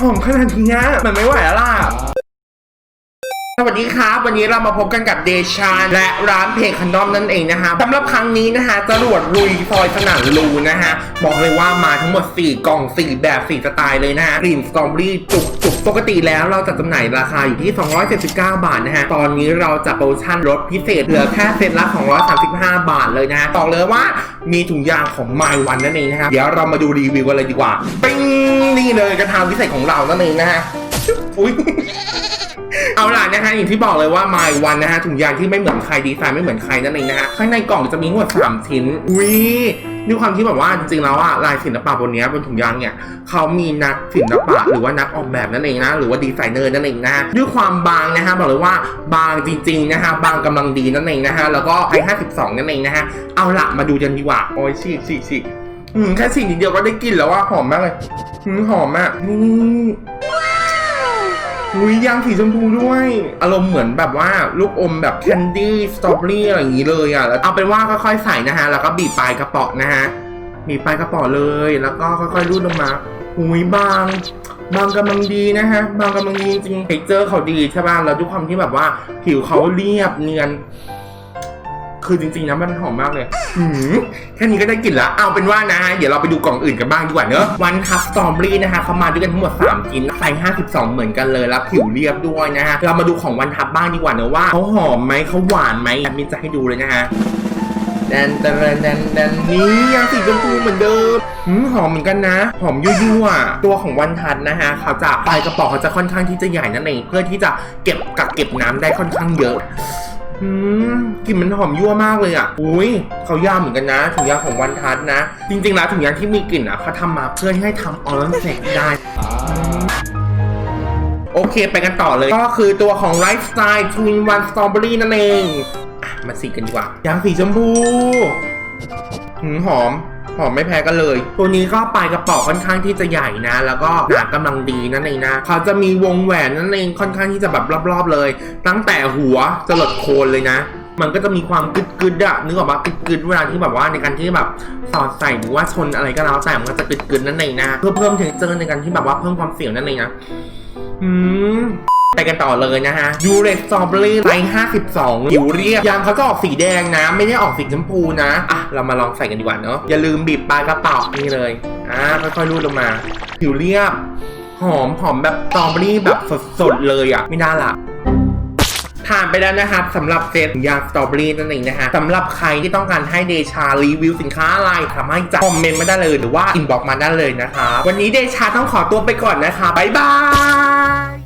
ของขนาดนี้มันไม่ไหวแล้วล่ะ สวัสดีครับ วันนี้เรามาพบกันกับเดชานและร้านเพลงคันดอมนั่นเองนะฮะสำหรับครั้งนี้นะฮะจรวดลุยซอยสนั่นรูนะฮะบอกเลยว่ามาทั้งหมด 4 กล่อง 4 แบบ 4 สไตล์เลยนะฮะกลิ่นสตรอเบอรี่จุกจุกปกติแล้วเราจะจำหน่ายราคาอยู่ที่ 279 บาทนะฮะตอนนี้เราจะโปรโมชั่นลดพิเศษเหลือแค่เซตละ235 บาทเลยนะฮะบอกเลยว่ามีถุงยางของ My One นั่นเองนะครับเดี๋ยวเรามาดูรีวิวกันเลยดีกว่าปิ้งนี่เลยกระทาพิเศษของเรานั่นเองนะฮะ อุ้ยเอาล่ะนะฮะอย่างที่บอกเลยว่า My One นะฮะถุงยางที่ไม่เหมือนใครดีไซน์ไม่เหมือนใครนั่นเองนะฮะข้างในกล่องจะมีทั้งหมด3ชิ้นอุ้ยด้วยความที่แบบว่าจริงๆแล้วอะลายศิลปะบนนี้บนถุงยางเนี่ยเขามีนักศิลปะหรือว่านักออกแบบนั่นเองนะหรือว่าดีไซเนอร์นั่นเองนะด้วยความบางนะฮะบอกเลยว่าบางจริงๆนะฮะบางกำลังดีนั่นเองนะฮะแล้วก็ไอ52 นั่นเองนะฮะเอาล่ะมาดูกันดีกว่าโอ้ยฉีกฉีกฉีกอืมแค่ฉีกนิดเดียวก็ได้กลิ่นแล้วว่าหอมมากเลยหอมมากนี่ หุยยางสีชมพูด้วย อารมณ์เหมือนแบบว่าลูกอมแบบแคนดี้สตรอเบอรี่อะไรอย่างนี้เลยอะแล้วเอาเป็นว่าค่อยๆใส่นะฮะ แล้วก็บีบปลายกระป๋อนะฮะบีบปลายกระป๋อเลย แล้วก็ค่อยๆรูดลงมาหุยบาง บางกำลังดีนะฮะ บางกำลังดีจริงเท็กเจอร์เขาดีใช่ป่ะแล้วด้วยความที่แบบว่าผิวเขาเรียบเนียน คือจริงๆนะมันหอมมากเลยหืมแค่นี้ก็ได้กลิ่นละเอาเป็นว่านะเดี๋ยวเราไปดูกล่องอื่นกันบ้างดีกว่าเนอะวันทับสตรอเบอรี่นะคะเขามาด้วยกันทั้งหมด3ชิ้นไซส์52 เหมือนกันเลยแล้วผิวเรียบด้วยนะฮะเรามาดูของวันทับบ้างดีกว่าเนอะว่าเขาหอมไหมเขาหวานไหมแอดมินจะให้ดูเลยนะฮะแดนแดนแดนแดนนี่ยังสีชมพูเหมือนเดิมหืมหอมเหมือนกันนะ หอมยั่วๆตัวของวันทันนะฮะเขาจะปลายกระป๋องเขาจะค่อนข้างที่จะใหญ่นั่นเองเพื่อที่จะเก็บกักเก็บน้ำได้ค่อนข้างเยอะ อืมกลิ่นมันหอมยั่วมากเลยอะ อุ้ยเขาย่าเหมือนกันนะถุงยางของวันทัศนะ จริงๆแล้วถุงยางที่มีกลิ่นอะเขาทำมาเพื่อให้ทำออร์เซกได้ โอเคไปกันต่อเลย ก็คือตัวของไลฟ์สไตล์ทวินวันสตรอเบอรี่นั่นเอง อะ มาสีกันดีกว่า ยางสีชมพูหืมหอม หอมไม่แพ้กันเลย ตัวนี้ก็ปลายกระเป๋อค่อนข้างที่จะใหญ่นะ แล้วก็หนากำลังดีนั่นเองนะเขาจะมีวงแหวนนั่นเองค่อนข้างที่จะแบบรอบๆเลย ตั้งแต่หัวจรดโคนเลยนะมันก็จะมีความกึดกึดๆอะนึกออกปะกึดกึดๆเวลาที่แบบว่าในการที่แบบสอดใส่หรือว่าชนอะไรก็แล้วแต่มันก็จะกึดกึดๆนั่นเองนะเพื่อเพิ่มเทคเจอร์ในการที่แบบว่าเพิ่มความเสี่ยวนั่นเองนะอืม ไปกันต่อเลยนะฮะยูเรสสตรอเบอรี่ไลท์52ผิวเรียบยางเขาจะออกสีแดงนะ ไม่ได้ออกสีชมพูนะ อะ เรามาลองใส่กันดีกว่าเนาะอย่าลืมบีบปลายกระเป๋านี่เลย อ่าค่อยๆรูดลงมา ผิวเรียบ หอมหอมแบบสตรอเบอรี่แบบสดๆเลยอะ ไม่น่าละผ่านไปแล้วนะครับสำหรับเซตยาสตรอเบอรี่นั่นเองนะฮะสำหรับใครที่ต้องการให้เดชารีวิวสินค้าอะไรสามารถจะคอมเมนต์มาได้เลยหรือว่าอินบ็อกมาได้เลยนะครับวันนี้เดชาต้องขอตัวไปก่อนนะคะบ๊ายบาย